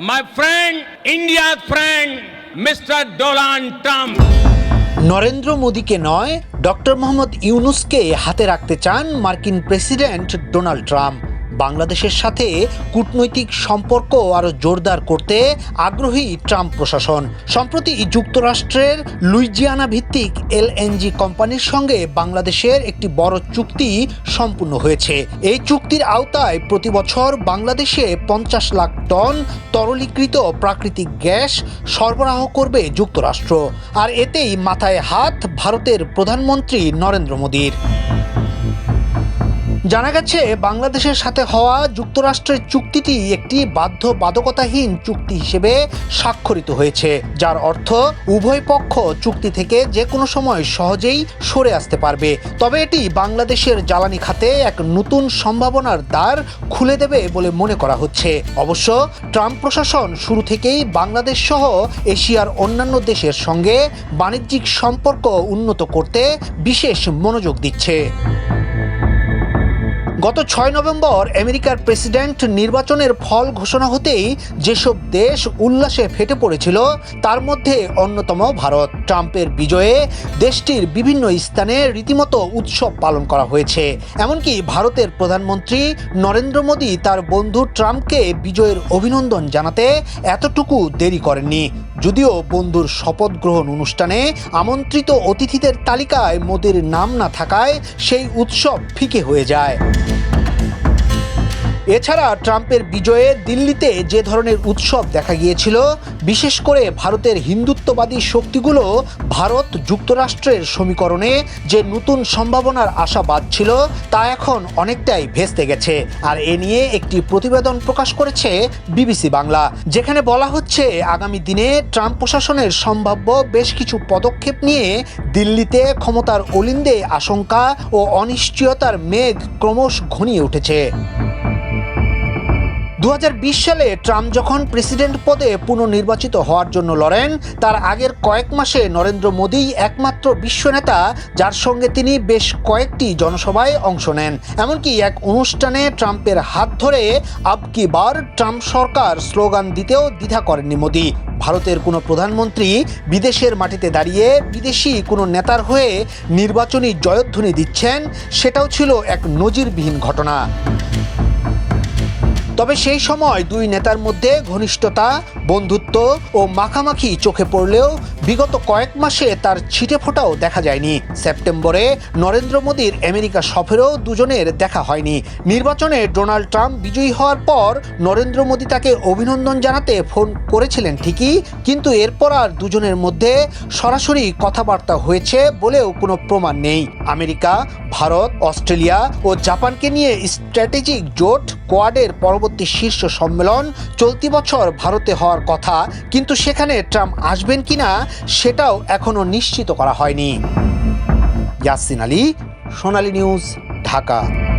my friend, India's friend, Mr. Donald Trump. Narendra মোদীকে নয় doctor Mohammad ইউনুসকে হাতে রাখতে চান মার্কিন প্রেসিডেন্ট ডোনাল্ড ট্রাম্প বাংলাদেশের সাথে কূটনৈতিক সম্পর্ক আরও জোরদার করতে আগ্রহী ট্রাম্প প্রশাসন। সম্প্রতি যুক্তরাষ্ট্রের লুইজিয়ানা ভিত্তিক এলএনজি কোম্পানির সঙ্গে বাংলাদেশের একটি বড় চুক্তি সম্পূর্ণ হয়েছে। এই চুক্তির আওতায় প্রতি বছর বাংলাদেশে পঞ্চাশ লাখ টন তরলীকৃত প্রাকৃতিক গ্যাস সরবরাহ করবে যুক্তরাষ্ট্র। আর এতেই মাথায় হাত ভারতের প্রধানমন্ত্রী নরেন্দ্র মোদীর। জানা গেছে, বাংলাদেশের সাথে হওয়া যুক্তরাষ্ট্রের চুক্তিটি একটি বাধ্যবাধকতাহীন চুক্তি হিসেবে স্বাক্ষরিত হয়েছে, যার অর্থ উভয় পক্ষ চুক্তি থেকে যে কোনো সময় সহজেই সরে আসতে পারবে। তবে এটি বাংলাদেশের জ্বালানি খাতে এক নতুন সম্ভাবনার দ্বার খুলে দেবে বলে মনে করা হচ্ছে। অবশ্য, ট্রাম্প প্রশাসন শুরু থেকেই বাংলাদেশ সহ এশিয়ার অন্যান্য দেশের সঙ্গে বাণিজ্যিক সম্পর্ক উন্নত করতে বিশেষ মনোযোগ দিচ্ছে। গত ছয় নভেম্বর আমেরিকার প্রেসিডেন্ট নির্বাচনের ফল ঘোষণা হতেই যেসব দেশ উল্লাসে ফেটে পড়েছিল, তার মধ্যে অন্যতম ভারত। ট্রাম্পের বিজয়ে দেশটির বিভিন্ন স্থানে রীতিমতো উৎসব পালন করা হয়েছে। এমনকি ভারতের প্রধানমন্ত্রী নরেন্দ্র মোদী তার বন্ধু ট্রাম্পকে বিজয়ের অভিনন্দন জানাতে এতটুকু দেরি করেননি। যদিও বন্ধুর শপথ গ্রহণ অনুষ্ঠানে আমন্ত্রিত অতিথিদের তালিকায় মোদীর নাম না থাকায় সেই উৎসব ফিকে হয়ে যায়। এছাড়া ট্রাম্পের বিজয়ে দিল্লিতে যে ধরনের উৎসব দেখা গিয়েছিল, বিশেষ করে ভারতের হিন্দুত্ববাদী শক্তিগুলো ভারত যুক্তরাষ্ট্রের সমীকরণে যে নতুন সম্ভাবনার আশা বাঁধছিল তা এখন অনেকটাই ভেস্তে গেছে। আর এ নিয়ে একটি প্রতিবেদন প্রকাশ করেছে বিবিসি বাংলা, যেখানে বলা হচ্ছে, আগামী দিনে ট্রাম্প প্রশাসনের সম্ভাব্য বেশ কিছু পদক্ষেপ নিয়ে দিল্লিতে ক্ষমতার অলিন্দে আশঙ্কা ও অনিশ্চয়তার মেঘ ক্রমশ ঘনিয়ে উঠেছে। দু হাজার বিশ সালে ট্রাম্প যখন প্রেসিডেন্ট পদে পুনর্নির্বাচিত হওয়ার জন্য লড়েন, তার আগের কয়েক মাসে নরেন্দ্র মোদী একমাত্র বিশ্বনেতা যার সঙ্গে তিনি বেশ কয়েকটি জনসভায় অংশ নেন। এমনকি এক অনুষ্ঠানে ট্রাম্পের হাত ধরে, আব কি বার? ট্রাম্প সরকার স্লোগান দিতেও দ্বিধা করেননি মোদী। ভারতের কোনো প্রধানমন্ত্রী বিদেশের মাটিতে দাঁড়িয়ে বিদেশি কোনো নেতার হয়ে নির্বাচনী জয়ধ্বনি দিচ্ছেন, সেটাও ছিল এক নজিরবিহীন ঘটনা। তবে সেই সময় দুই নেতার মধ্যে ঘনিষ্ঠতা বন্ধুত্ব ও মাখামাখি চোখে পড়লেও বিগত কয়েক মাসে তার ছিটে ফোটাও দেখা যায়নি। সেপ্টেম্বরে নরেন্দ্র মোদীর আমেরিকা সফরেও দুজনের দেখা হয়নি। নির্বাচনে ডোনাল্ড ট্রাম্প বিজয়ী হওয়ার পর নরেন্দ্র মোদী তাকে অভিনন্দন জানাতে ফোন করেছিলেন ঠিকই, কিন্তু এরপর আর দুজনের মধ্যে সরাসরি কথাবার্তা হয়েছে বলেও কোনো প্রমাণ নেই। আমেরিকা, ভারত, অস্ট্রেলিয়া ও জাপানকে নিয়ে স্ট্র্যাটেজিক জোট কোয়াডের পরবর্তী শীর্ষ সম্মেলন চলতি বছর ভারতে হওয়ার কথা, কিন্তু সেখানে ট্রাম্প আসবেন কিনা সেটাও এখনও নিশ্চিত করা হয়নি। ইয়াসিন আলী সোনালী নিউজ ঢাকা।